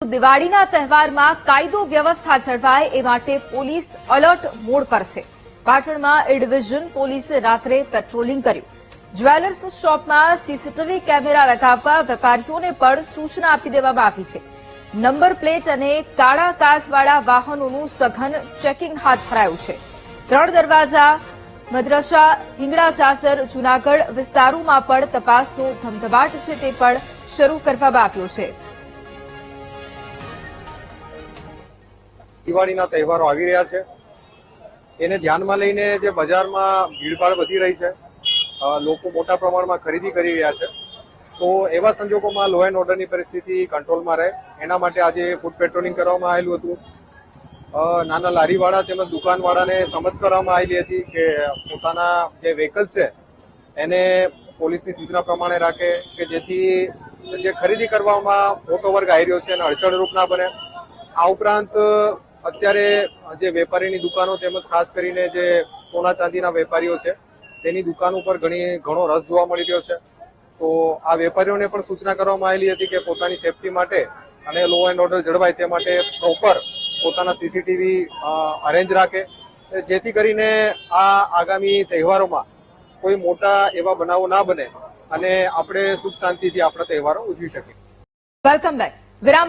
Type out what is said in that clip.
દિવાળીના તહેવારમાં કાયદો વ્યવસ્થા જળવાય એ માટે પોલીસ અલર્ટ મોડ પર છે. પાટણમાં એ ડિવિઝન પોલીસે રાત્રે પેટ્રોલિંગ કર્યું. જ્વેલર્સ શોપમાં સીસીટીવી કેમેરા લગાવવા વેપારીઓને પણ સૂચના આપી દેવામાં આવી છે. નંબર પ્લેટ અને કાળા કાચવાળા વાહનોનું સઘન ચેકિંગ હાથ ધરાયું છે. ત્રણ દરવાજા, મદ્રસા, હિંગળા ચાચર, જૂનાગઢ વિસ્તારોમાં પણ તપાસનો ધમધમાટ છે તે પણ શરૂ કરવામાં આવ્યો છે. દિવાળીના તહેવારો આવી રહ્યા છે. એને ધ્યાનમાં લઈને જે બજારમાં ભીડભાડ વધી રહી છે લોકો મોટા પ્રમાણમાં ખરીદી કરી રહ્યા છે. તો એવા સંજોગોમાં લો એન્ડ ઓર્ડરની પરિસ્થિતિ કંટ્રોલમાં રહે. એના માટે આજે ફૂડ પેટ્રોલિંગ કરવામાં આવેલું હતું. નાના લારીવાળા તેમજ દુકાનવાળાને સમજ કરવામાં આવેલી હતી કે પોતાના જે વ્હીકલ છે, એને પોલીસની સૂચના પ્રમાણે રાખે કે જેથી જે ખરીદી કરવામાં મોટો વર્ગ આવી રહ્યો છે એને અડચણરૂપ ના બને. આ ઉપરાંત અત્યારે જે વેપારીની દુકાનો તેમજ ખાસ કરીને જે સોના ચાંદીના વેપારીઓ છે, તેની દુકાન ઉપર ઘણી ઘણો રસ જોવા મળી રહ્યો છે. તો આ વેપારીઓને પણ સૂચના કરવામાં આવેલી હતી કે પોતાની સેફટી માટે અને લો એન્ડ ઓર્ડર જળવાય તે માટે પ્રોપર પોતાના સીસીટીવી અરેન્જ રાખે. જેથી કરીને આ આગામી તહેવારોમાં કોઈ મોટા એવા બનાવો ના બને અને આપણે સુખ શાંતિથી આપણા તહેવારો ઉજવી શકીએ. વેલકમ બેક વિરામ